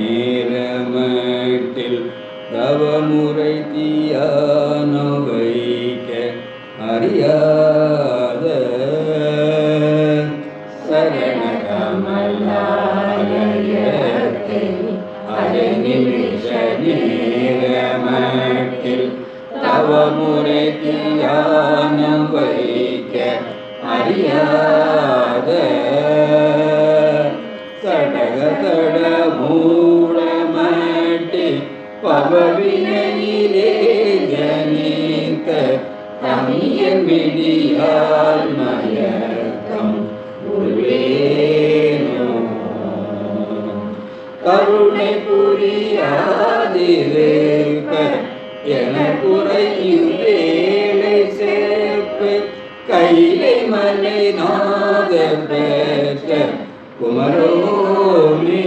நேரமட்டில் தவமுறை தீயானவைக்க அறியாத சரண கமலாயத்தை அதை நிமிஷ நேரமட்டில் தவமுறை தீயானவைக்க அறியாத தடக தடமூ பவவினையிலே ஜனித்த தமியன் விடியால் மயக்கம் உருவேனோ. கருணை புரியாதிருக்க என குறையும் வேலை சேர்ப்பு கைலை மலை நாத பெற்ற குமரோனே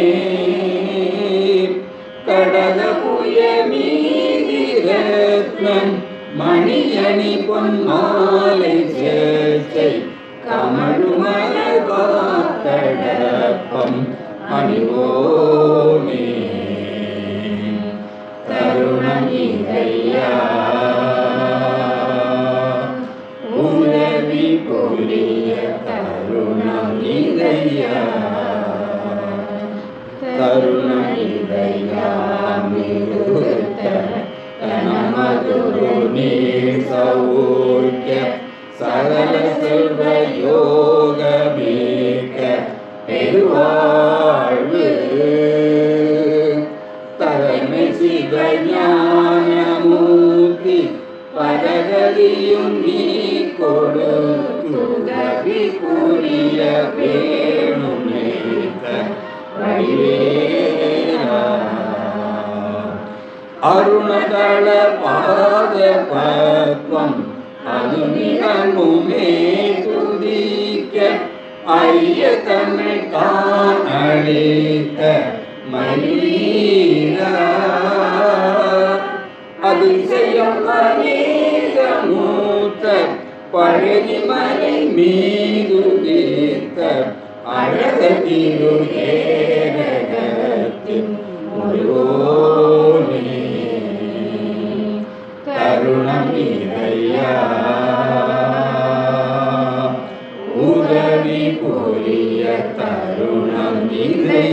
ரத்னம் மணியணி பொன்மாலை சேர்ச்சை கமழுமலர் காத்தடப்பம் அணிவோனே கணமதுரு நீர் சௌக்கிய சகல செல்வ யோகமேக பெருவாழ்வு தரமை சிவஞானமூர்த்தி பரகதியும் நீ கொடு உதவி புரிய வேணும் நேர்த்த வடிவேலா. அருணதள பாத பத்மம் அனுமிகமுமே துதிக்க ஐய தன்னை தான் மலீரா அதிசயம் அநேக மூத்த பழனி மலை மீது தீர்த்த அழக தீருகே இல்லை